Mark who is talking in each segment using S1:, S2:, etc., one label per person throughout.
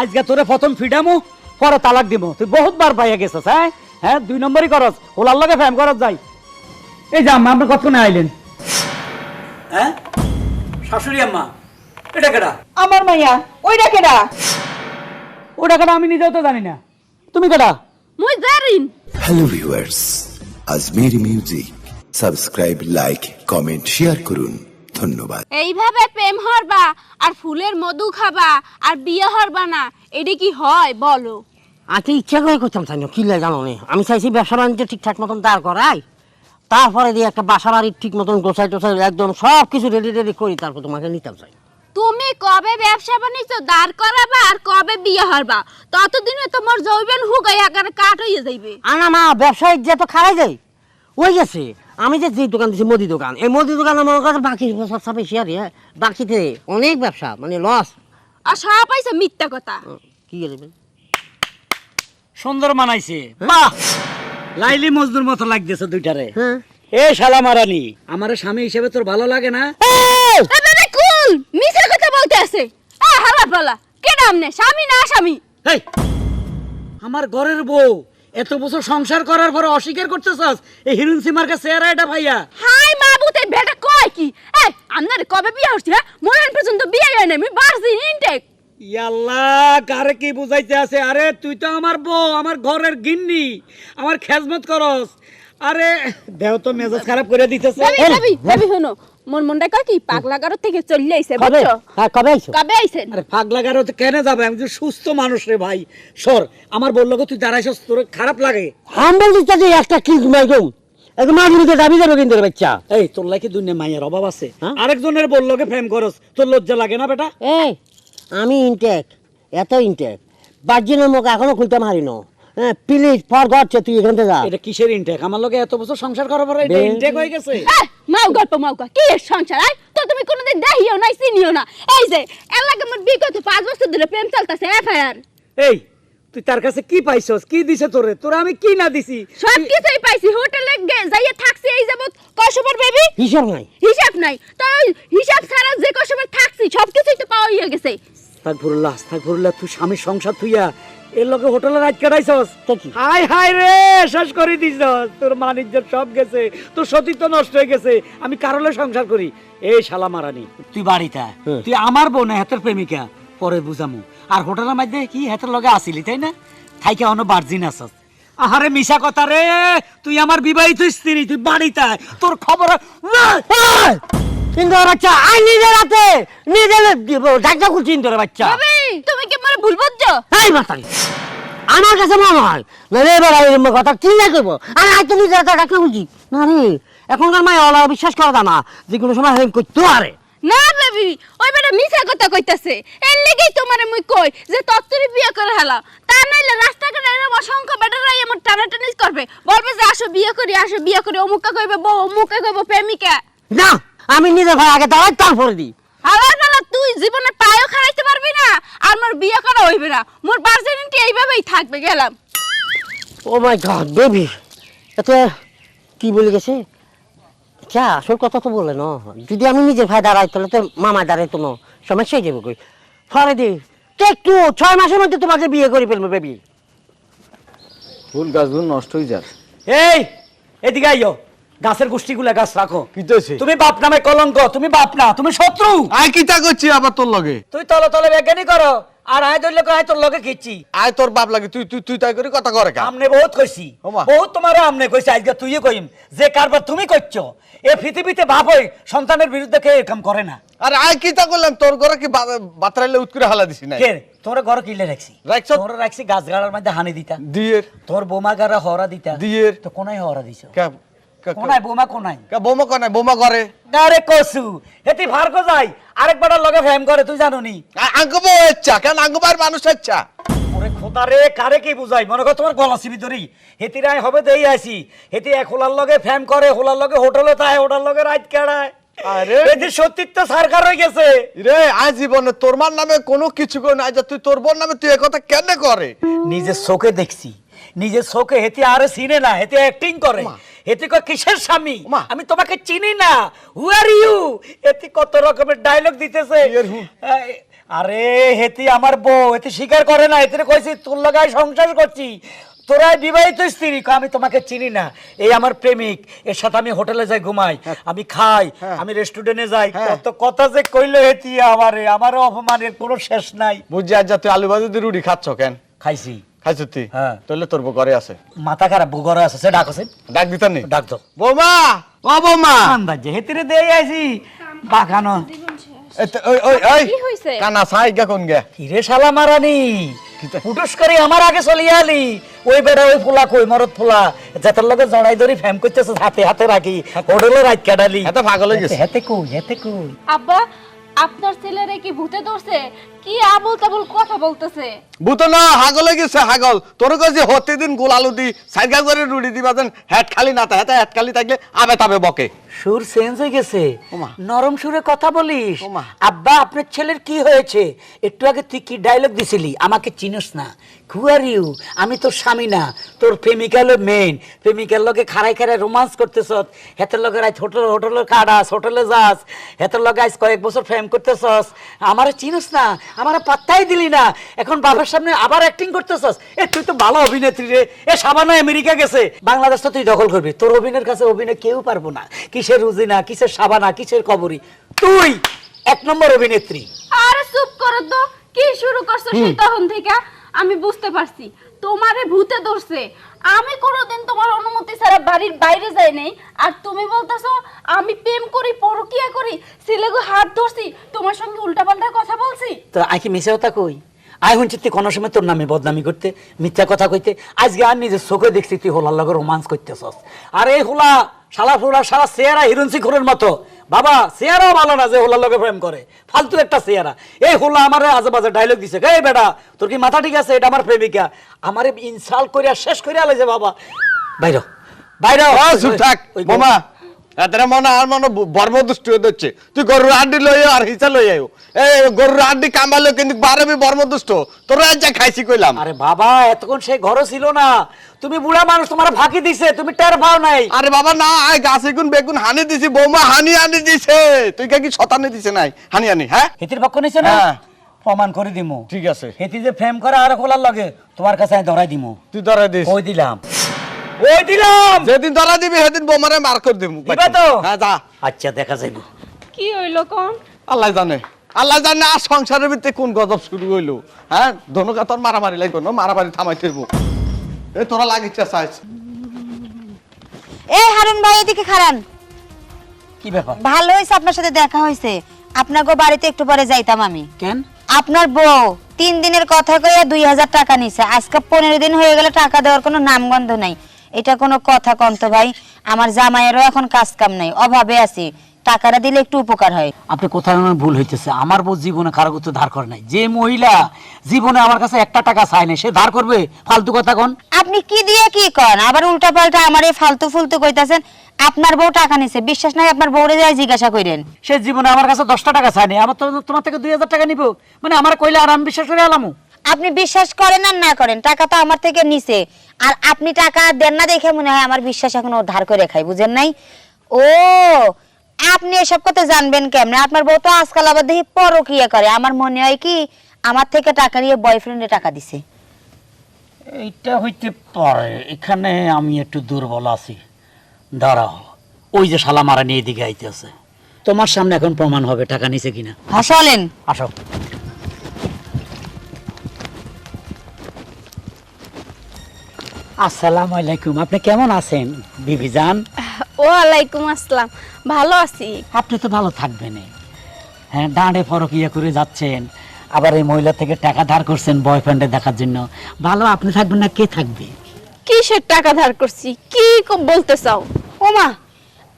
S1: আজকে তোরে প্রথম ফিডামু পরে তালাক দিব তুই বহুত বার পাইয়া গেছিস হ্যাঁ? হ্যাঁ দুই নম্বরই করস ওলার লগে ফ্যাম করস যাই। এই যে আম্মা আপনি কতক্ষণে আইলেন? হ্যাঁ? শাশুড়ি আম্মা এটা কেডা?
S2: আমার মাইয়া ওইটা কেডা?
S1: ওটা কেডা আমি নিজেও তো জানি না। তুমি কেডা?
S3: মুই জারিন।
S4: হ্যালো ভিউয়ার্স আজমের music subscribe like comment share করুন। ধন্যবাদ।
S3: এইভাবে প্রেম হরবা আর ফুলের মধু খাবা আর বিয়ে হরবা না এটা কি হয় বলো?
S5: আচ্ছা ইচ্ছা করে করতাম তাই কি লাগে জানো নে? আমি চাইছি ব্যবসা বাণিজ্য ঠিকঠাক মতন দাঁড় করাই তারপরে দিয়ে একটা বাসা বাড়ির ঠিক মতন গোছাই টোছাই একদম সব কিছু রেডি রেডি করি তারপর তোমাকে নিতাম চাই।
S3: তুমি কবে ব্যবসা বাণিজ্য দাঁড় করাবা আর কবে বিয়ে হরবা? ততদিনে তোমার যৌবন হুগাই আকারে কাট হয়ে যাইবে।
S5: আনা মা ব্যবসায়িক যে তো খারাই যায় ওই গেছে। আমি যে যে দোকান দিছি মুদি দোকান এই মুদি দোকান আমার কাছে বাকি সব বেশি আর ইয়ে, বাকিতে অনেক ব্যবসা মানে লস
S3: আর সব পাইছে মিথ্যা কথা।
S5: কি গেলে
S1: সুন্দর মানাইছে। বাহ! লাইলি মজদুর মতো লাগতেছে দুইটারে।
S5: হ্যাঁ?
S1: এ শালা মারানি। আমার স্বামী হিসেবে তোর ভালো লাগে না?
S3: কুল মিছের কথা বলতে আছে। আ হালা পালা কেডা আমনে স্বামী না স্বামী?
S1: এই! আমার ঘরের বউ। এত বছর সংসার করার পরে অস্বীকার করতেছস? এই হিরুন সিমার কাছে চেহারা এটা ভাইয়া।
S3: হাই মা বুতে বেটা কয় কি? এই আপনার কবে বিয়ে হচ্ছে হ্যাঁ? মরণ পর্যন্ত বিয়ে হয় না আমি বারছি ইনটেক
S1: ইয়াল্লাহ কারে কি বুঝাইতে আছে? আরে তুই তো আমার বউ আমার ঘরের গিন্নি আমার খেজমত করস। আরে দেহ তো মেজাজ খারাপ করে দিতেছে।
S3: ভাবি। ভাবি শোনো। মোর মনটা কয় কি পাগলা গারো থেকে চলে আইছে
S5: কবে?
S3: বুঝছ?
S5: হ্যাঁ কবে আইছো?
S3: কবে আইছেন?
S1: আরে পাগলা গারো তো কেন যাবে? আমি তো সুস্থ মানুষ রে ভাই। সর আমার বলল তুই দাঁড়াইছস তোর খারাপ লাগে।
S5: হাম বলতে যে একটা কি একদম একদম মাঝুরিতে দাবি যাবে কিন্তু বাচ্চা।
S1: এই তোর লাগে দুনিয়া মাইয়ের অভাব আছে
S5: হ্যাঁ?
S1: আরেকজনের বলল গে প্রেম করস তোর লজ্জা লাগে না বেটা?
S5: এই আমি ইনটেক এত ইনটেক বার্জিনের মুখ এখনও খুলতে পারি না হ্যাঁ প্লিজ ফর গড তুই এখান থেকে যা।
S1: এটা কিসের ইনটেক আমার লগে এত বছর সংসার করার পরে এটা ইনটেক হয়ে গেছে?
S3: মাও গল্প মাও কি এর সংসার আই? তো তুমি কোনোদিন দেখিও নাই চিনিও না। এই যে এলাকা মোর বিগত পাঁচ বছর ধরে প্রেম চলতেছে এফআইআর।
S1: এই তুই তার কাছে কি পাইছস? কি দিছে তোরে? তোরা আমি কি না দিছি?
S3: সব কিছুই পাইছি হোটেলে গে- যাইয়া থাকছি এই যাবত কয়সময় বেবি
S5: হিসাব নাই।
S3: হিসাব নাই। তো হিসাব ছাড়া যে কয়সময় থাকছি সব কিছুই তো পাওয়া হয়ে গেছে।
S1: আস্তাগফিরুল্লাহ আস্তাগফিরুল্লাহ তুই স্বামীর সংসার তুইয়া এর লগে হোটেলে রাত কাটাইছস? হাই হাই রে শেষ করে দিছস। তোর মানিজ্য সব গেছে তোর সতীত্ব নষ্ট হয়ে গেছে আমি কারলে সংসার করি। এই শালা মারানি তুই বাড়িতে
S5: হ্যাঁ।
S1: তুই আমার বোন হাতের প্রেমিকা পরে বুঝামু। আর হোটেলের মধ্যে কি হাতের লগে আসিলি তাই না? থাইকে অন্য বার্জিন আসস। আহারে মিশা কথা রে তুই আমার বিবাহিত স্ত্রী তুই বাড়িতে। তোর খবর
S5: কিন্তু বাচ্চা আই নিজের হাতে নিজের ঢাকা খুলছি তোর বাচ্চা।
S3: তুমি কি মোর ভুল বুঝছ
S5: এই মাতারি আমার কাছে মনে হয় না রে এবার এই কথা চিন্তা করব। আমি আজ তো নিজের হাতে ঢাকা খুলছি না রে এখনকার মায় অলা বিশ্বাস করা না যে কোনো সময় হেম করতে পারে
S3: না বেবি ওই বেটা মিছা কথা কইতাছে। এর লেগেই তোমারে মুই কই যে তত্তরি বিয়ে করে হেলা। তা নাইলে রাস্তাঘাটে এরকম অসংখ্য বেটারাই এমন টানাটানিস করবে। বলবে যে আসো বিয়ে করি আসো বিয়ে করি অমুকা কইবে বউ অমুকা কইবে প্রেমিকা।
S5: না আমি নিজের ভাই আগে দাঁড়াই তারপরে দিই।
S3: হালা হালা তুই জীবনে পায়ও খারাইতে পারবি না। আর মোর বিয়ে করা হইবে না। মোর বার্জেনিটি এইভাবেই থাকবে গেলাম।
S5: ও মাই গড বেবি এতে কি বলে গেছে? আচ্ছা আসল কথা তো বলে ন। যদি আমি নিজের ভাই দাঁড়াই তাহলে তো মামা দাঁড়াই তো ন। সমস্যাই যাবে কই? ফরে দি একটু ছয় মাসের মধ্যে তোমাকে বিয়ে করে ফেলব বেবি।
S6: ফুল গাছগুলো নষ্ট হয়ে যার
S1: এই এদিকে আইও গাছের গোষ্ঠীগুলা গাছ রাখো।
S6: কিতেছে
S1: তুমি বাপ নামে কলঙ্ক তুমি বাপ না তুমি শত্রু।
S6: আয় কিতা করছি আবার তোর লগে?
S1: তুই তলে তলে বেজ্ঞানী করো আর আয় ধরলে আয় তোর লগে খিচ্ছি
S6: আয় তোর বাপ লাগে তুই তুই তুই তাই করে কথা করে
S1: আমনে বহুত কইছি। বহুত তোমার আমনে কইছি আজকে তুইও কইম। যে কারবার তুমি করছ এ পৃথিবীতে বাপ হই সন্তানের বিরুদ্ধে কে এরকম করে না।
S6: আর আয় কিতা করলাম তোর ঘরে কি বাতরাইলে উৎকুরে হালা দিছি না
S1: কে তোর ঘর কিলে রাখছি?
S6: রাখছো?
S1: তোর রাখছি গাছ গাড়ার মধ্যে হানি দিতা।
S6: দিয়ের।
S1: তোর বোমা গাড়া হরা দিতা।
S6: দিয়ে
S1: তো কোনায় হরা দিছো?
S6: কা কা-
S1: কোনায় বোমা কোনায়?
S6: বোমা কনে বোমা করে
S1: আরে কসু হেতি ফারকো যাই আরেকবার লগে ফ্যাম করে তুই জানো নি
S6: ইচ্ছা কেন আঙ্গ মানুষ ইচ্ছা
S1: ওরে খোদা রে কারে কি বুঝাই? মনে কর তোমার গলা চিবি ধরি। হেতিরাই হবে দেই আছি হেতি এক হোলার লগে ফ্যাম করে হোলার লগে হোটেলে তাই হোটার লগে রাত কাড়ায়।
S6: আরে।
S1: হেতি সত্যিত্ব সরকার হয়ে গেছে।
S6: রে আজ জীবনে তোর মার নামে কোনো কিছু করে যে তুই তোর বোন নামে তুই একথা কেন করে?
S1: নিজের চোখে দেখছি। নিজের চোখে হেতি আরে চিনে না হেতি অ্যাক্টিং করে। কয় কিসের স্বামী? আমি তোমাকে চিনি না। হু আর ইউ হেতি কত রকমের ডায়লগ দিতেছে। আরে হেতি আমার বউ এতে স্বীকার করে না। এতে কইছি তোর লাগায় সংসার করছি। তোরাই বিবাহিত স্ত্রী আমি তোমাকে চিনি না। এই আমার প্রেমিক এর সাথে আমি হোটেলে যাই ঘুমাই। আমি খাই আমি রেস্টুরেন্টে যাই। কত কথা যে কইলো হেতি আমারে আমারও অপমানের কোনো শেষ নাই।
S6: বুঝছি আজ যা তুই আলু ভাজি রুটি খাচ্ছ কেন?
S1: খাইছি।
S6: খাইছ তুই
S1: হ্যাঁ।
S6: তাহলে তোর বউ ঘরে আছে।
S1: মাথা খারাপ বুগরে আছে সে ডাকছে
S6: ডাক দিতাম নি?
S1: ডাক দাও
S6: বৌমা ও বৌমা।
S1: আন্দাজে হেতিরে দেই আইছি। বাখানো
S6: ওই ওই ওই
S3: কি হইছে?
S6: কানা সাই গা কোন গে?
S1: কিরে শালা মারানি ফুটুস করে আমার আগে চলে আলি। ওই বেড়া ওই ফুলা কই মরদ ফুলা। যাতার লগে জড়াই ধরি ফ্যাম করতেছে হাতে হাতে রাখি হোটেলে রাত কাটালি
S6: এত পাগল হয়ে গেছে।
S1: হেতে কই হেতে কই।
S3: আব্বা আপনার ছেলেরে কি ভূতে ধরছে কি আবল তাবল কথা বলতেছে?
S6: ভূত না হাগল গেছে হাগল। তোর কাছে হতে দিন গোল আলু দি সাইগা করে রুটি দিবা দেন হেড খালি না তা হেতে হেড খালি থাকলে আবে তাবে বকে।
S1: সুর চেঞ্জ হয়ে গেছে। নরম সুরে কথা বলিস। আব্বা আপনার ছেলের কি হয়েছে? একটু আগে তুই কি ডায়লগ দিছিলি? আমাকে চিনিস না। হু আর ইউ আমি তোর স্বামী না। তোর প্রেমিকা হলো মেন প্রেমিকার লগে খাড়াই খাড়াই রোমান্স করতেছ। হেতের লগে আজ হোটেল হোটেলে কাটাস হোটেলে যাস। হেতের লগে আজ কয়েক বছর ফ্রেম করতেছস। আমারে চিনিস না। আমারে পাত্তাই দিলি না। এখন বাবার সামনে আবার অ্যাক্টিং করতেছস। এ তুই তো ভালো অভিনেত্রী রে। এ সাবানা আমেরিকা গেছে। বাংলাদেশ তো তুই দখল করবি। তোর অভিনয়ের কাছে অভিনয় কেউ পারব না। কিসের রুজিনা কিসের সাবানা কিসের কবরী? তুই এক নম্বর অভিনেত্রী।
S3: আরে চুপ করো তো। কি শুরু করছ সেই তখন থেকে? আমি বুঝতে পারছি। তোমারে ভূতে ধরছে। আমি কোনোদিন তোমার অনুমতি ছাড়া বাড়ির বাইরে যাই নাই। আর তুমি বলতেছো, আমি প্রেম করি, পরকিয়া করি, ছেলেগো হাত ধরছি, তোমার সঙ্গে উল্টাপাল্টা কথা বলছি।
S1: তো আই কি মিশে কথা কই? আই হচ্ছে তুই কোনো সময় তোর নামে বদনামি করতে, মিথ্যা কথা কইতে। আজকে আর নিজের চোখে দেখছি তুই হোলার লগে রোমান্স করতেছস। আর এই হোলা, শালা ফুলা সারা চেহারা হিরণসি খুরের মতো। বাবা চেহারাও ভালো না যে হোলার লগে প্রেম করে। ফালতু একটা চেহারা এই হোলা আমার আজে বাজে ডায়লগ দিছে। এই বেটা তোর কি মাথা ঠিক আছে? এটা আমার প্রেমিকা। আমারে ইনসাল্ট করিয়া শেষ করিয়া আলাইছে বাবা। বাইর। বাইর।
S6: ও থাক। বোমা। এতরে মনে আর মনে বর্ম দুষ্ট হয়ে যাচ্ছে তুই গরুর আড্ডি লই আর হিসা লই আইও এই গরুর আড্ডি কামালো কিন্তু বারবি বর্ম দুষ্ট। তোর যা খাইছি কইলাম।
S1: আরে বাবা এতক্ষণ সে ঘরও ছিল না। তুমি বুড়া মানুষ তোমার ফাঁকি দিছে তুমি টের পাও নাই।
S6: আরে বাবা না আয় গাছে গুন বেগুন হানি দিছি বৌমা হানি আনি দিছে। তুই কে কি শতানি দিছে নাই? হানি আনি হ্যাঁ?
S1: হেতির পক্ষ নিছে না?
S6: হ্যাঁ।
S1: প্রমাণ করে দিমু।
S6: ঠিক আছে।
S1: হেতি যে ফ্রেম করে আর খোলার লাগে তোমার কাছে আমি ধরাই দিমু।
S6: তুই ধরা দিস।
S1: ওই দিলাম? ওই দিলাম।
S6: যেদিন ধরা দিবি সেদিন বৌমারে মার করে দিবি।
S1: দিবা তো?
S6: হ্যাঁ যা।
S1: আচ্ছা দেখা যাইব।
S3: কি হইল কোন?
S6: আল্লাহ জানে। আল্লাহ জানে আর সংসারের ভিতরে কোন গজব শুরু হইল। হ্যাঁ ধনুকা তোর মারামারি লাগবে না মারামারি থামাই তুইব এ তোরা লাগিচ্ছে চাইছ।
S2: এই হারুন ভাই এদিকে খারান
S1: কি ব্যাপার?
S2: ভালো হয়েছে আপনার সাথে দেখা হয়েছে আপনার গো বাড়িতে একটু পরে যাইতাম আমি।
S1: কেন?
S2: আপনার বউ তিন দিনের কথা কইয়া দুই হাজার টাকা নিছে। আজকে পনেরো দিন হয়ে গেলে টাকা দেওয়ার কোনো নামগন্ধ নাই। এটা কোনো কথা কন্ত ভাই। আমার জামাইয়েরও এখন কাজ কাম নাই অভাবে আছি। টাকাটা দিলে একটু উপকার হয়।
S1: আপনি কোথায় আমার ভুল হইতেছে আমার বউ জীবনে কারও কাছে ধার করে নাই। যে মহিলা জীবনে আমার কাছে একটা টাকা চায় না সে ধার করবে? ফালতু কথা কোন।
S2: আপনি কি দিয়ে কি করেন আবার উল্টা পাল্টা আমার এই ফালতু ফুলতু কইতাছেন। আপনার বউ টাকা নিছে বিশ্বাস নাই আপনার বউরে যায় জিজ্ঞাসা করেন
S1: সে জীবনে আমার কাছে দশটা টাকা চায় না আমার তো তোমার থেকে দুই হাজার টাকা নিব। মানে আমার কইলে আর আমি বিশ্বাস করে আলামু।
S2: আপনি বিশ্বাস করেন আর না করেন টাকা তো আমার থেকে নিছে। আর আপনি টাকা দেন না দেখে মনে হয় আমার বিশ্বাস এখনও ধার করে খাই বুঝেন নাই? ও আপনি এসব কথা জানবেন কেমনে? আপনার বউ তো আজকাল আবার দেখি পরকিয়া করে। আমার মনে হয় কি আমার থেকে টাকা নিয়ে বয়ফ্রেন্ডে টাকা দিছে।
S1: এইটা হইতে পারে এখানে আমি একটু দুর্বল আছি। দাঁড়াও ওই যে শালা মারা নিয়ে দিকে আইতেছে। তোমার সামনে এখন প্রমাণ হবে টাকা নিছে কিনা।
S2: হাসালেন
S1: আসো। আসসালামু আলাইকুম। আপনি কেমন আছেন? বিবি জান?
S3: ওয়ালাইকুম আসসালাম। ভালো আছি।
S1: আপনি তো ভালো থাকবেন। হ্যাঁ দাঁড়ে ফরকিয়া করে যাচ্ছেন। আবার এই মহিলা থেকে টাকা ধার করছেন বয়ফ্রেন্ডে দেখার জন্য। ভালো আপনি থাকবেন না কে থাকবে?
S3: কিসের টাকা ধার করছি? কি ক- বলতে চাও?
S2: ওমা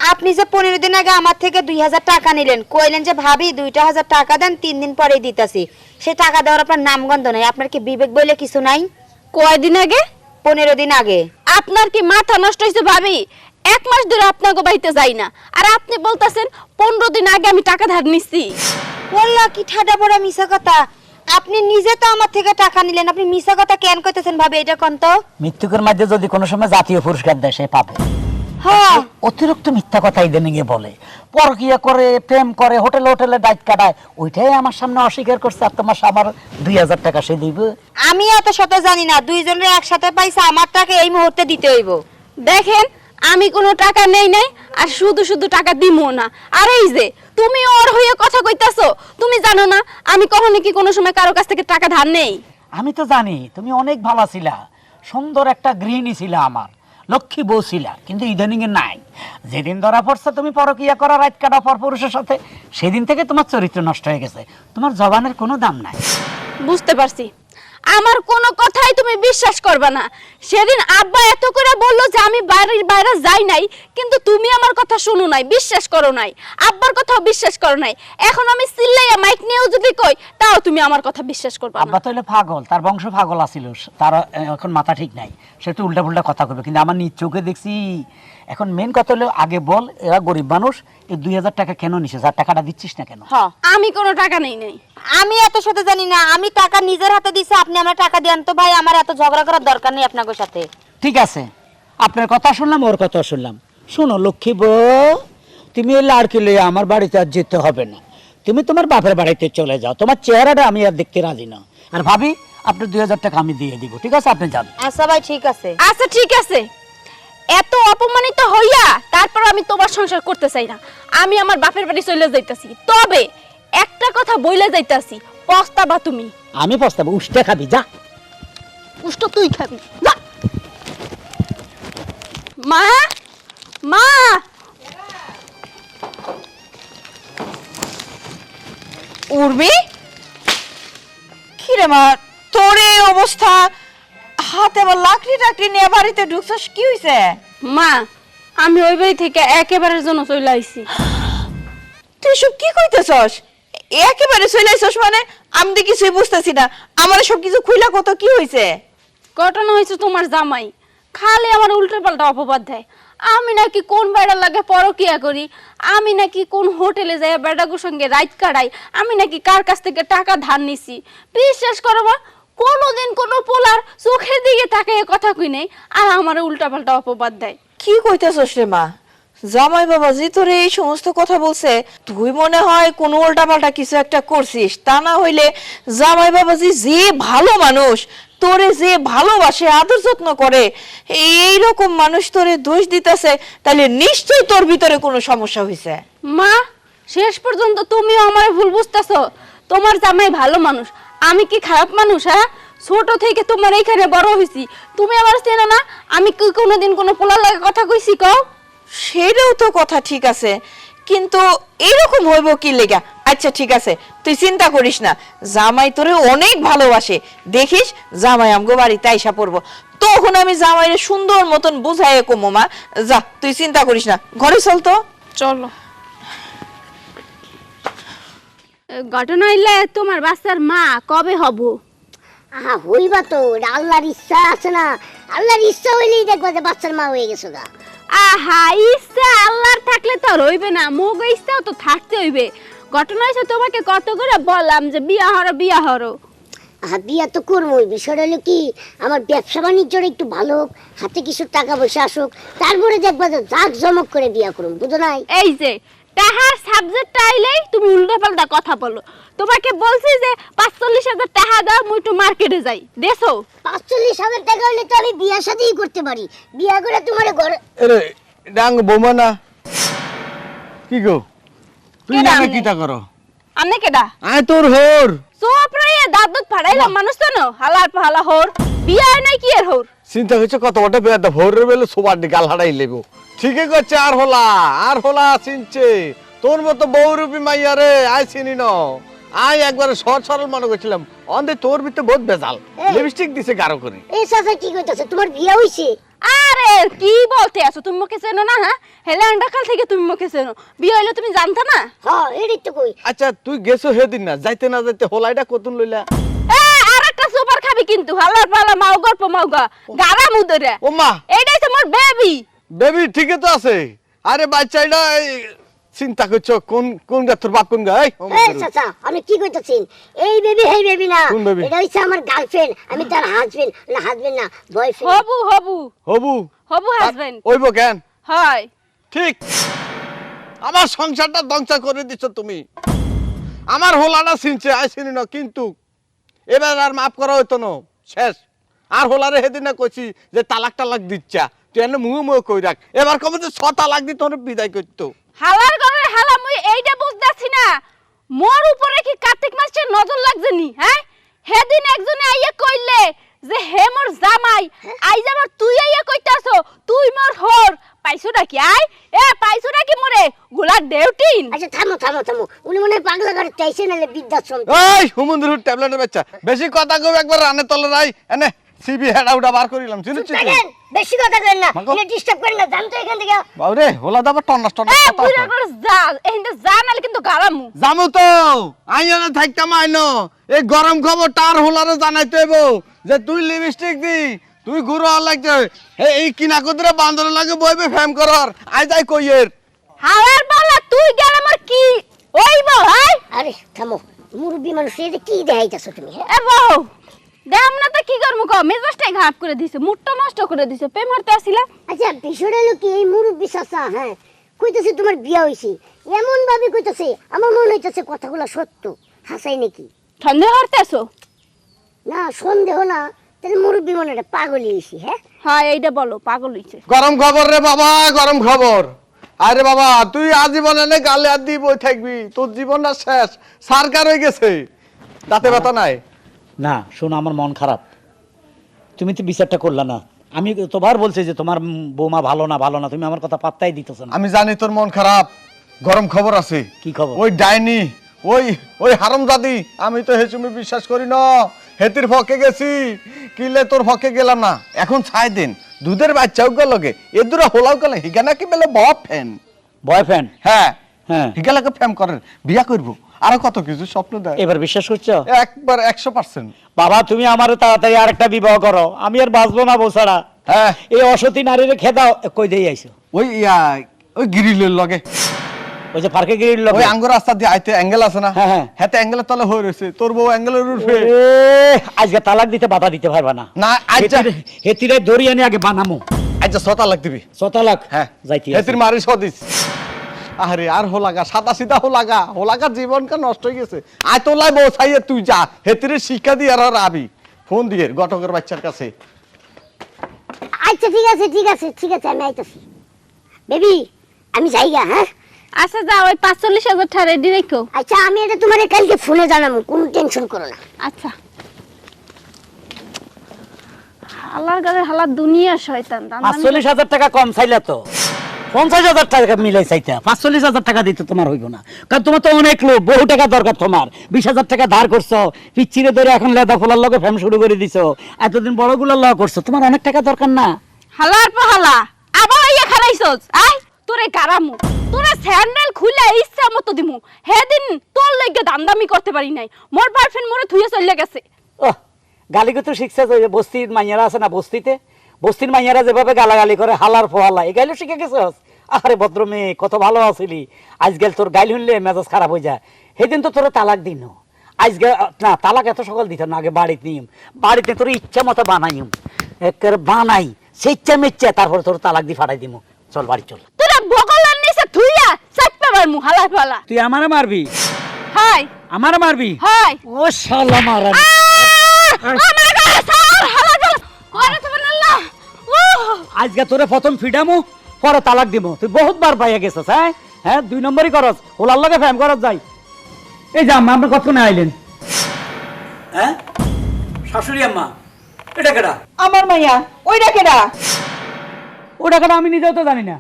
S2: আপনি যে পনেরো দিন আগে আমার থেকে দুই হাজার টাকা নিলেন কইলেন যে ভাবি দুইটা হাজার টাকা দেন তিন দিন পরে দিতেছি। সে টাকা দেওয়ার আপনার নামগন্ধ নাই আপনার কি বিবেক বলে কিছু নাই?
S3: কয়দিন আগে?
S2: পনেরো দিন আগে।
S3: আপনার কি মাথা নষ্ট হয়েছে ভাবি? এক মাস ধরে আপনাকে বাড়িতে যাই না। আর আপনি বলতেছেন পনেরো দিন আগে আমি টাকা ধার নিচ্ছি
S2: বললা কি ঠাডা পড়া মিশা কথা। আপনি নিজে তো আমার থেকে টাকা নিলেন। আপনি মিশা কথা কেন কইতেছেন ভাবে? এটা কোন তো?
S1: মৃত্যুকের মধ্যে যদি কোনো সময় জাতীয় পুরস্কার দেয় সে পাবে।
S2: হ্যাঁ।
S1: অতিরিক্ত মিথ্যা কথা ইদানিং এ বলে। পরকিয়া করে প্রেম করে হোটেলে হোটেলে ডাইট কাটায় ওইটাই আমার সামনে অস্বীকার করছে আর তোমার আমার দুই হাজার টাকা সে দিব।
S2: আমি এত শত জানি না দুইজনের একসাথে পাইছে আমার টাকা এই মুহূর্তে দিতে হইব।
S3: দেখেন আমি কোনো টাকা নেই নাই আর শুধু শুধু টাকা দিমও না। আর এই যে তুমি ওর হয়ে কথা কইতাছো তুমি জানো না আমি কখনো কি কোনো সময় কারও কাছ থেকে টাকা ধার নেই?
S1: আমি তো জানি তুমি অনেক ভালো ছিলা সুন্দর একটা গৃহিণী ছিলা আমার। লক্ষ্মী বউ কিন্তু ইদানিং এ নাই। যেদিন ধরা পড়ছে, তুমি পরকিয়া করা, রাত কাটা পর পুরুষের সাথে, সেদিন থেকে তোমার চরিত্র নষ্ট হয়ে গেছে। তোমার জবানের কোনো দাম নাই।
S3: বুঝতে পারছি। আমার কোনো কথাই তুমি বিশ্বাস করবে না। সেদিন আব্বা এত করে বলল যে আমি বাড়ির বাইরে যাই নাই, কিন্তু তুমি আমার কথা শুনো নাই, বিশ্বাস করো নাই। আব্বার কথাও বিশ্বাস করো নাই। এখন আমি চিল্লাইয়া মাইক নিয়েও যদি কই, তাও তুমি আমার কথা বিশ্বাস করবে
S1: আব্বা তো হলো পাগল, তার বংশ পাগল আছিল, তার, এখন মাথা ঠিক নাই। সে একটু উল্টা পুল্টা কথা কইবে, কিন্তু আমার নিজ চোখে দেখছি এখন মেন কথা হলো আগে বল এরা গরিব মানুষ এই দুই হাজার টাকা কেন নিছিস আর টাকাটা দিচ্ছিস না কেন?
S3: হ আমি কোনো টাকা নেই নাই।
S2: আমি এত শত জানি না আমি টাকা নিজের হাতে দিছি আপনি আমার টাকা দেন। তো ভাই আমার এত ঝগড়া করার দরকার নেই আপনাদের সাথে।
S1: ঠিক আছে। আপনার কথা শুনলাম ওর কথা শুনলাম। শোনো লক্ষ্মী বউ তুমি এই লাড়কি লইয়া আমার বাড়িতে আর যেতে হবে না। তুমি তোমার বাপের বাড়িতে চলে যাও। তোমার চেহারাটা আমি আর দেখতে রাজি না। আর ভাবি আপনার দুই হাজার টাকা আমি দিয়ে দিব। ঠিক আছে আপনি যান।
S2: আচ্ছা ভাই ঠিক আছে।
S3: আচ্ছা ঠিক আছে। এত অপমানিত হইয়া তারপর আমি তোমার সংসার করতে চাই না। আমি আমার বাপের বাড়ি চলে যাইতাছি। তবে একটা কথা বইলে যাইতাছি পস্তাবা তুমি।
S1: আমি পস্তাবো উষ্টে খাবি যা।
S3: উষ্ট তুই খাবি যা। মা মা।
S7: উর্মি? কিরে মা তোর এই অবস্থা? হাতে আবার লাকড়ি টাকড়ি নিয়ে বাড়িতে ঢুকছস কি হইছে?
S3: মা আমি ওই বাড়ি থেকে একেবারের জন্য চলে আইছি।
S7: তুই সব কি কইতেছস? একেবারে চলে আইছস মানে? আমি তো কিছুই বুঝতেছি না। আমার সব কিছু খুইলা কত কি হইছে?
S3: ঘটনা হয়েছে তোমার জামাই। খালি আমার উল্টো পাল্টা অপবাদ দেয়। আমি নাকি কোন বেড়ার লাগে পরকিয়া করি? আমি নাকি কোন হোটেলে যাই বেড়াগুর সঙ্গে রাইত কাটাই? আমি নাকি কার কাছ থেকে টাকা ধার নিছি? বিশ্বাস করো মা কোনোদিন কোনো পোলার চোখের দিকে তাকায় কথা কই নেই আর আমার উল্টা পাল্টা অপবাদ দেয়।
S7: কি কইতেছস রে মা? জামাই বাবাজি তোরে এই সমস্ত কথা বলছে তুই মনে হয় কোন উল্টা পাল্টা কিছু একটা করছিস। তা না হইলে জামাই বাবাজি যে ভালো মানুষ তোরে যে ভালোবাসে আদর যত্ন করে এই রকম মানুষ তোরে দোষ দিতেছে তাহলে নিশ্চয়ই তোর ভিতরে কোনো সমস্যা হয়েছে
S3: মা শেষ পর্যন্ত তুমিও আমার ভুল বুঝতেছো। তোমার জামাই ভালো মানুষ আমি কি খারাপ মানুষ হ্যাঁ? ছোট থেকে তোমার এইখানে বড় হয়েছি তুমি আমার চেনো না? আমি কি কোনোদিন কোনো পোলার লাগে কথা কইছি কও?
S7: সেটাও তো কথা ঠিক আছে কিন্তু এরকম হইব কি লেগা? আচ্ছা ঠিক আছে তুই চিন্তা করিস না। জামাই তোরে অনেক ভালোবাসে। দেখিস জামাই আমগো বাড়িতে আইসা পড়ব। তখন আমি জামাইরে সুন্দর মতন বুঝাই কমো মা। যা তুই চিন্তা করিস না। ঘরে চল তো।
S3: চলো। ঘটনা হইলে তোমার বাচ্চার মা কবে হব?
S8: আহা হইবা তো এটা আল্লাহর ইচ্ছা আছে না। আল্লাহর ইচ্ছা হইলেই দেখবা যে বাচ্চার মা হয়ে গেছো গা।
S3: আহা ইচ্ছা আল্লাহর থাকলে তো আর হইবে না মোগ ইচ্ছাও তো থাকতে হইবে। ঘটনা হয়েছে তোমাকে কত করে বললাম যে বিয়া হরো বিয়া হরো।
S8: আহা বিয়া তো করবোই বিষয়টা হলো কি আমার ব্যবসা বাণিজ্যটা একটু ভালো হোক হাতে কিছু টাকা পয়সা আসুক তারপরে দেখবা যে জাক জমক করে বিয়া করুম বুঝো নাই?
S3: এই যে তাহার সাবজেক্ট আইলেই তুমি উল্টো পাল্টা কথা বলো। তোমাকে বলছি যে পাঁচচল্লিশ হাজার টাকা দাও মুই একটু মার্কেটে যাই। দেছো
S8: পাঁচচল্লিশ হাজার টাকা হলে তো আমি বিয়া সাথেই করতে পারি। বিয়া করে তোমার ঘরে
S6: এরে ডাং বৌমা না কি গো? তুই
S3: কে
S6: না
S3: ডাঙে?
S6: কিটা করো?
S3: আনে কেডা?
S6: আয় তোর হোর।
S3: সোয়া প্রায় দাঁত দুধ ফাড়াইলাম মানুষ তো নো হালার পাহালা হোর। বিয়া হয় নাই কি এর হোর?
S6: চিন্তা হচ্ছে কত বড় বেদ ভোরের বেলে সোবার দি গাল হারাই লেব। ঠিকই করছে আর হলা আর হলা চিনছে। তোর মতো বৌরূপী মাইয়া রে আয় চিনি ন আয় একবার সহজ সরল মনে করছিলাম। অন্ধে তোর ভিতরে বহুত বেজাল লিপস্টিক দিছে গাঢ় করে।
S8: এই চাচা কি কইতাছে? তোমার বিয়া হইছে?
S3: আরে কি বলতে আছো? তুমি মুখে চেনো না হ্যাঁ? হেলে আন্ডাকাল থেকে তুমি মুখে চেনো। বিয়ে হইলে তুমি জানতা না?
S8: হ্যাঁ এটাই তো কই।
S6: আচ্ছা তুই গেছো হেদিন না? যাইতে না যাইতে হোলাইটা কতুন লইলা?
S3: খাবি কিন্তু? হালার পালা মাও গল্প মাওগা গারা মুদরে।
S6: ও মা
S3: এইটাই তো মোর বেবি।
S6: বেবি ঠিকই তো আছে। আরে বাচ্চাটা এই চিন্তা করছ কোন কোন গা তোর বাপ কোন গা? এই
S8: চাচা আমি কি কইতাছেন এই বেবি হেই বেবি না। এটা হইছে আমার গার্লফ্রেন্ড আমি তার হাজবেন্ড না হাজবেন্ড না বয়ফ্রেন্ড
S3: হবু হবু।
S6: হবু?
S3: হবু হাজবেন্ড
S6: ওইব কেন?
S3: হয়।
S6: ঠিক। আমার সংসারটা ধ্বংস করে দিচ্ছ তুমি। আমার হোলাটা চিনছে আই চিনি না কিন্তু এবার আর মাফ করা হইতো না। শেষ। আর হোলারে সেদিন না কইছি যে তালাক টালাক দিচ্ছা। তুই এনে মুহ মুহ কই রাখ। এবার কবে যে ছ তালাক দিত বিদায় করতো।
S3: হালার ঘরের হালা, মুই এইটা বুঝতাছি না। মোর উপরে কি কার্তিক মাসের নজর লাগছে নি হ্যাঁ? হেদিন একজনে আইয়া কইলে যে হে মোর জামাই আই যাবার তুই আইয়া কইতাছো, তুই মোর হর। পাইছো নাকি? আই এ পাইছো নাকি মোরে গোলার দেউটিন
S8: আচ্ছা থামো থামো থামো। উনি মনে পাগলা ঘরে চাইছে নাহলে বৃদ্ধাশ্রম।
S6: এই হুমুন্দুর ট্যাবলেটের বাচ্চা বেশি কথা কই একবার রানে তলে রাই এনে সিবি হেড আউটা বার করিলাম
S8: থাকেন, বেশি কথা করেন না। উনি ডিস্টার্ব করেন না জানতো এখান থেকে।
S6: বাবরে হোলা দাবার টন্নাস টন্নাস কথা
S3: বুইরা
S6: আছে।
S3: করে যা এইটা যা নালে কিন্তু গারামু
S6: জামু তো। আইনে থাকতাম আইনো এই গরম খবরটা আর হোলারে জানাইতে হইব যে তুই লিপস্টিক দি তুই গুরু আর লাগছে হে এই কিনা কুদরে বান্দর লাগে বইবে ফেম করর। আই যাই কইয়ের।
S3: হালার বালা তুই গেলে মোর কি? ওইব হাই।
S8: আরে থামো। মুরব্বী মানুষ এটা কি দেখাইতেছো তুমি হ্যাঁ?
S3: এ বউ দেম না তো কি করব ক মেজাজটাই খারাপ করে দিছে মুডটা নষ্ট করে দিছে প্রেম হারতে আসিলা।
S8: আচ্ছা বিষয়টা হলো কি এই মুরব্বী চাচা হ্যাঁ কইতেছে তোমার বিয়া হইছে। এমন ভাবে কইতেছে আমার মনে হইতেছে কথাগুলো সত্য। হাসাই নাকি?
S3: সন্দেহ হারতে আসো?
S8: না সন্দেহ না। তাহলে মুরব্বী মনে হয় পাগলই হইছি হ্যাঁ?
S3: হ্যাঁ এইটা বলো পাগল হইছে।
S6: গরম খবর রে বাবা গরম খবর। আরে বাবা তুই আজীবন এনে গালে আর দিয়ে বই থাকবি। তোর জীবনটা শেষ। সারকার হয়ে গেছে। দাঁতে ব্যথা নাই?
S1: না শোনো আমার মন খারাপ। তুমি তো বিচারটা করলা না। আমি তোমার বলছি যে তোমার বৌমা ভালো না ভালো না। তুমি আমার কথা পাত্তাই দিতেছ না।
S6: আমি জানি তোর মন খারাপ। গরম খবর আছে।
S1: কি খবর?
S6: ওই ডাইনি ওই ওই হারামজাদি। আমি তো হেসুমি বিশ্বাস করি না। হেতির ফকে গেছি। কিলে তোর ফকে গেলাম না। এখন ছাই দিন। দুধের বাচ্চাও গেল গে। এ দূরে হোলাও গেলে। হিগা নাকি বেলে বপ ফ্যান
S1: বয়ফ্রেন্ড
S6: হ্যাঁ।
S1: হ্যাঁ
S6: হিগালাকে ফ্যাম করেন বিয়া করব। আরও কত কিছু স্বপ্ন দেয়
S1: এবার বিশ্বাস করছ?
S6: একবার একশো পার্সেন্ট
S1: বাবা তুমি আমার তাড়াতাড়ি আরেকটা বিবাহ করো। আমি আর বাঁচবো না বসারা
S6: হ্যাঁ।
S1: এই অসতী নারীর খেদাও। কই দিয়ে আইছো?
S6: ওই ইয়া ওই গিরিলের লগে।
S1: ওই যে পার্কে গিয়ে
S6: ওই আঙ্গুর রাস্তা দিয়ে আইতে অ্যাঙ্গেল আছে না?
S1: হ্যাঁ, হ্যাঁ।
S6: অ্যাঙ্গেলের তলে হয়ে রয়েছে। তোর বউ অ্যাঙ্গেলের উঠবে
S1: আজকে তালাক দিতে বাধা দিতে পারবা না।
S6: না আচ্ছা
S1: হেতিরে আগে বানামো
S6: আচ্ছা ছতা লাগ দিবি। হ্যাঁ।
S1: যাইতে
S6: হেতির মারি সদিস। আরে আর হোলাগা সাদা সিধা হোলাগা। হোলাগা জীবনকে নষ্ট হয়ে গেছে। আয় তোলাই বউ চাইয়ে তুই যা। হেতিরে শিক্ষা দিয়ে আর আবি। ফোন দিয়ে গটকের বাচ্চার কাছে।
S8: আচ্ছা ঠিক আছে ঠিক আছে ঠিক আছে আমি আইতাছি। বেবি আমি যাইগা হ্যাঁ?
S3: আচ্ছা যা ওই পাঁচচল্লিশ হাজার টাকা রেডি রেখো।
S8: আচ্ছা আমি এটা তোমার কালকে ফোনে জানাব কোনো টেনশন করো না।
S3: আচ্ছা। হালার গাড়ি হালার দুনিয়া শয়তান
S1: পাঁচচল্লিশ হাজার টাকা কম চাইলে তো। পঞ্চাশ হাজার টাকা মিলাই চাইতে। পাঁচচল্লিশ হাজার টাকা দিতে তোমার হইব না। কারণ তোমার তো অনেক লোক বহু টাকা দরকার তোমার। বিশ হাজার টাকা ধার করছ পিচ্ছিরে ধরে এখন লেদা ফোলার লগে ফ্যাম শুরু করে দিছো। এতদিন বড়গুলোর লগ করছ তোমার অনেক টাকা দরকার না।
S3: হালার পর হালা আবার ইয়া আই তোরে গারামু। তোরে স্যান্ডেল খুলে ইচ্ছা মতো দিমু। হেদিন তোর লাগে দামদামি করতে পারি নাই। মোর বয়ফ্রেন্ড মোরে থুয়ে চলে গেছে।
S1: ও গালিকে তো শিখছে যে বস্তির মাইয়ারা আছে না বস্তিতে? বস্তির মাইয়ারা যেভাবে গালাগালি করে হালার ফোহালা এই গাইলে শিখে গেছস? আরে ভদ্র মেয়ে কত ভালো আছিলি। আজকাল তোর গাইল শুনলে মেজাজ খারাপ হয়ে যায়। সেদিন তো তোর তালাক দিন। আজকে না তালাক এত সকাল দিত না আগে বাড়িতে নিম। বাড়িতে তোর ইচ্ছা মতো বানাইম। একের বানাই সে ইচ্ছা মিচ্ছা তারপরে তোর তালাক দিয়ে ফাটাই দিমু। চল বাড়ি চল।
S3: নিচে থুইয়া চাপতে পারমু হালার পালা
S1: তুই আমারে মারবি?
S3: হাই।
S1: আমারে মারবি?
S3: হাই।
S1: ও শালা মারা
S3: আমার গায়ে সার হালার পালা ওরে সুবহানাল্লাহ উহ।
S1: আজকে তোরে প্রথম ফিডামু পরে তালাক দিব তুই বহুত বার পাইয়া গেছিস হ্যাঁ? হ্যাঁ দুই নম্বরই করস। ওলার লগে ফ্যাম করস যাই। এই যে আম্মা আমরা কতক্ষণে আইলেন? হ্যাঁ? শাশুড়ি আম্মা এটা কেডা?
S7: আমার মাইয়া ওইটা কেডা?
S1: ওটা কেডা আমি নিজেও তো জানি না।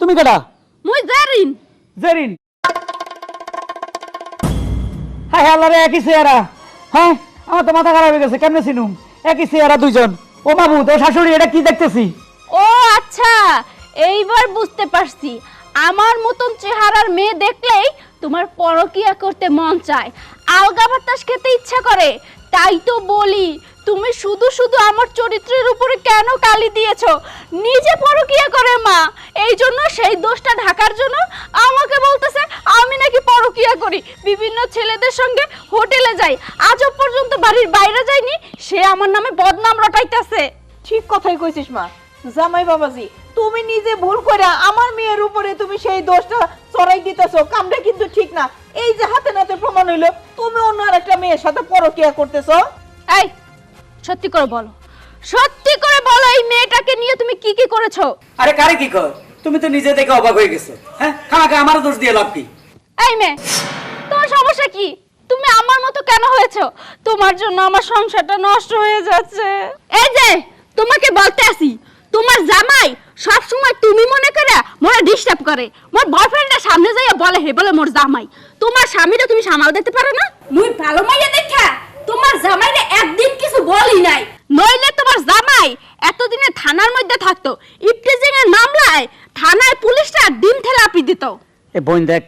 S1: তুমি কেডা?
S3: মুই জারিন।
S1: জেরিন। হ্যাঁ আল্লাহরে একই চেহারা। হ্যাঁ আমার তো মাথা খারাপ হয়ে গেছে কেমনে চিনুম? একই চেহারা দুইজন। ও বাবু তোর শাশুড়ি এটা কি দেখতেছি?
S3: ও আচ্ছা এইবার বুঝতে পারছি। আমার মতন চেহারার মেয়ে দেখলেই তোমার পরকিয়া করতে মন চায়। আলগা বাতাস খেতে ইচ্ছা করে তাই তো বলি। তুমি শুধু শুধু আমার চরিত্রের উপরে কেন কালি দিয়েছ? নিজে পরকিয়া করে মা। এই জন্য সেই দোষটা ঢাকার জন্য আমাকে বলতেছে আমি নাকি পরকিয়া করি। বিভিন্ন ছেলেদের সঙ্গে হোটেলে যাই। আজও পর্যন্ত বাড়ির বাইরে যাইনি সে আমার নামে বদনাম রটাইতেছে।
S7: ঠিক কথাই কইছিস মা। জামাই বাবাজি তুমি নিজে ভুল করে আমার মেয়ের উপরে তুমি সেই দোষটা চড়াই দিতেছো কামটা কিন্তু ঠিক না। এই যে হাতে নাতে প্রমাণ হইল তুমি অন্য আরেকটা মেয়ের সাথে পরকিয়া করতেছো।
S3: এই সত্যি করে বলো। সত্যি করে বলো এই মেয়েটাকে নিয়ে তুমি কি কি করেছ?
S1: আরে কারে কি কর? তুমি তো নিজে দেখে অবাক হয়ে গেছো হ্যাঁ? খামাকে আমার দোষ দিয়ে লাভ কি?
S3: এই মেয়ে তোমার সমস্যা কি? তুমি আমার মতো কেন হয়েছো? তোমার জন্য আমার সংসারটা নষ্ট হয়ে যাচ্ছে। এই যে তোমাকে বলতে আসি তোমার জামাই সব সময় তুমি মনে করে মোরা ডিস্টার্ব করে। মোর বয়ফ্রেন্ডটা সামনে যাইয়া বলে হে বলে মোর জামাই তোমার স্বামীটা তুমি সামাল দিতে পারো না? মুই ভালো মাইয়া দেখা তোমার জামাইরে একদিন কিছু বলি নাই নইলে তোমার জামাই এতদিনে থানার মধ্যে থাকতো ইফটিজিং এর মামলায় থানায় পুলিশরা ডিম থেরাপি দিত
S1: এ বোন দেখ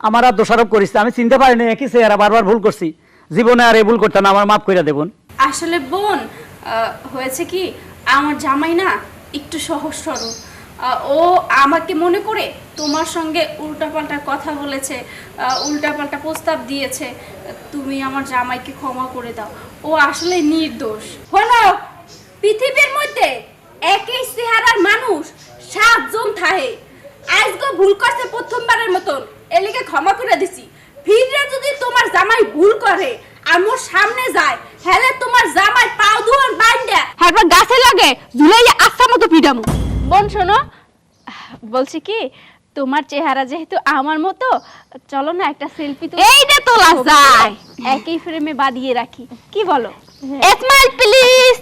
S1: আমার আর দোষারোপ করিস আমি চিনতে পারিনি একই চেহারা বারবার ভুল করছি। জীবনে আর এই ভুল করতাম আমার মাফ করে দেবন
S9: আসলে বোন আহ, হয়েছে কি আমার জামাই না একটু সহজ সরল ও আমাকে মনে করে তোমার সঙ্গে উল্টাপাল্টা কথা বলেছে আহ, উল্টাপাল্টা প্রস্তাব দিয়েছে। তুমি আমার জামাইকে ক্ষমা করে দাও। ও আসলে নির্দোষ।
S3: হলো পৃথিবীর মধ্যে একই চেহারার মানুষ সাতজন থাহে আজকে ভুল করছে প্রথমবারের মতন। এলিকে ক্ষমা করে দিছি। ফিরে যদি তোমার জামাই ভুল করে আর মোর সামনে যায় হেলে তোমার জামাই পাও দুয়ার বাইন্দা। হ্যাঁ গাছে লাগে ঝুলাইয়া আচ্ছা মতো পিডামু
S9: বোন শোনো। বলছি কি তোমার চেহারা যেহেতু আমার মতো চলো না একটা সেলফি তো
S3: এইটা তোলা যায়।
S9: একই ফ্রেমে বাঁধিয়ে রাখি। কি বলো?
S3: Smile please